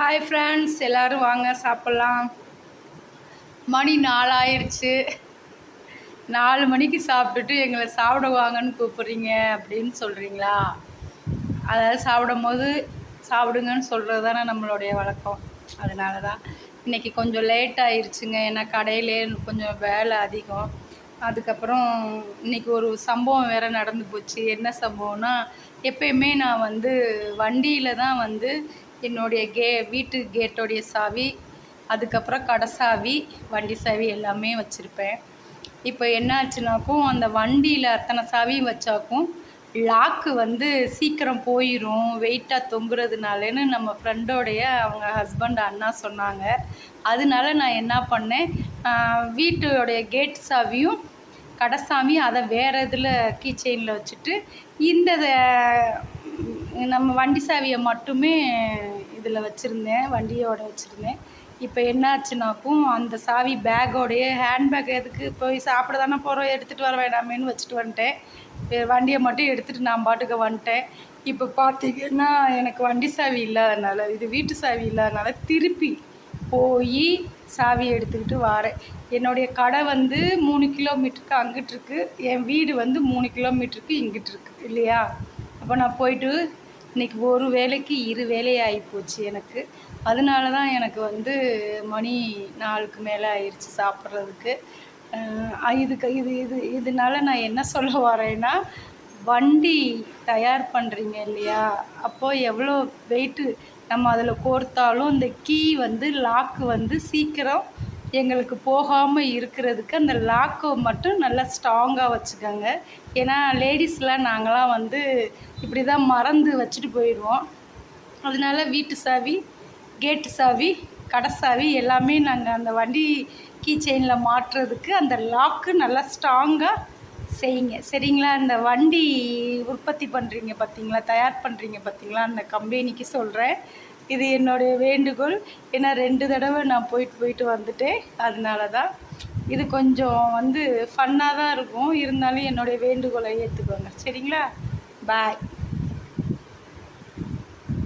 Hi friends எல்லோரும் வாங்க சாப்பிட்லாம். மணி நாலாயிருச்சு. நாலு மணிக்கு சாப்பிட்டுட்டு எங்களை சாப்பிட வாங்கன்னு கூப்பிட்றீங்க அப்படின்னு சொல்கிறீங்களா அதாவது சாப்பிடும் போது சாப்பிடுங்கன்னு சொல்கிறது தானே நம்மளுடைய வழக்கம். அதனால தான் இன்றைக்கி கொஞ்சம் லேட் ஆயிடுச்சுங்க ஏன்னா கடையிலே கொஞ்சம் வேலை அதிகம். அதுக்கப்புறம் இன்றைக்கி ஒரு சம்பவம் வேறு நடந்து போச்சு. என்ன சம்பவம்னா எப்பயுமே நான் வந்து வண்டியில் தான் வந்து என்னுடைய கே வீட்டு கேட்டோடைய சாவி அதுக்கப்புறம் கடை சாவி வண்டி சாவி எல்லாமே வச்சுருப்பேன். இப்போ என்ன ஆச்சுனாக்கும் அந்த வண்டியில் அத்தனை சாவியும் வச்சாக்கும் லாக்கு வந்து சீக்கிரம் போயிடும் வெயிட்டாக தொங்குறதுனாலன்னு நம்ம ஃப்ரெண்டோடைய அவங்க ஹஸ்பண்ட் அண்ணா சொன்னாங்க. அதனால நான் என்ன பண்ணேன் வீட்டோடைய கேட் சாவியும் கடைசாமி அதை வேறு இதில் கீ செயினில் வச்சுட்டு இந்த நம்ம வண்டி சாவியை மட்டுமே இதில் வச்சுருந்தேன் வண்டியோட வச்சுருந்தேன். இப்போ என்ன ஆச்சுனாக்கும் அந்த சாவி பேக்கோடைய ஹேண்ட்பேக் எதுக்கு போய் சாப்பிட தானே போகிறோம் எடுத்துகிட்டு வர வேண்டாமேன்னு வச்சுட்டு வந்துட்டேன். வண்டியை மட்டும் எடுத்துகிட்டு நான் பாட்டுக்கு வந்துட்டேன். இப்போ பார்த்தீங்கன்னா எனக்கு வண்டி சாவி இல்லாதனால இது வீட்டு சாவி இல்லாதனால திருப்பி போய் சாவி எடுத்துக்கிட்டு வாரேன். என்னுடைய கடை வந்து மூணு கிலோமீட்டருக்கு அங்கிட்டு இருக்குது என் வீடு வந்து மூணு கிலோமீட்டருக்கு இங்கிட்டு இருக்குது இல்லையா? அப்போ நான் போயிட்டு இன்றைக்கி ஒரு வேலைக்கு இரு வேலையாகி போச்சு எனக்கு. அதனால தான் எனக்கு வந்து மணி நாலுக்கு மேலே ஆயிடுச்சு சாப்பிட்றதுக்கு. இதுக்கு இது இது இதனால நான் என்ன சொல்ல வரேன்னா வண்டி தயார் பண்ணுறீங்க இல்லையா? அப்போது எவ்வளோ வெயிட்டு நம்ம அதில் கோர்த்தாலும் இந்த கீ வந்து லாக்கு வந்து சீக்கிரம் எங்களுக்கு போகாமல் இருக்கிறதுக்கு அந்த லாக்கை மட்டும் நல்லா ஸ்ட்ராங்காக வச்சுக்கோங்க. ஏன்னா லேடிஸ்லாம் நாங்களாம் வந்து இப்படி தான் மறந்து வச்சுட்டு போயிடுவோம். அதனால வீட்டு சாவி கேட்டு சாவி கடை சாவி எல்லாமே நாங்கள் அந்த வண்டி கீ செயினில் மாட்டுறதுக்கு அந்த லாக்கு நல்லா ஸ்ட்ராங்காக செய்யுங்க. சரிங்களா? அந்த வண்டி உற்பத்தி பண்ணுறீங்க பார்த்தீங்களா தயார் பண்ணுறீங்க பார்த்தீங்களா அந்த கம்பெனிக்கு சொல்கிறேன் இது என்னுடைய வேண்டுகோள். ஏன்னா ரெண்டு தடவை நான் போயிட்டு போயிட்டு வந்துட்டேன். அதனால தான் இது கொஞ்சம் வந்து ஃபன்னாக தான் இருக்கும். இருந்தாலும் என்னுடைய வேண்டுகோளை ஏற்றுக்கோங்க சரிங்களா? பாய்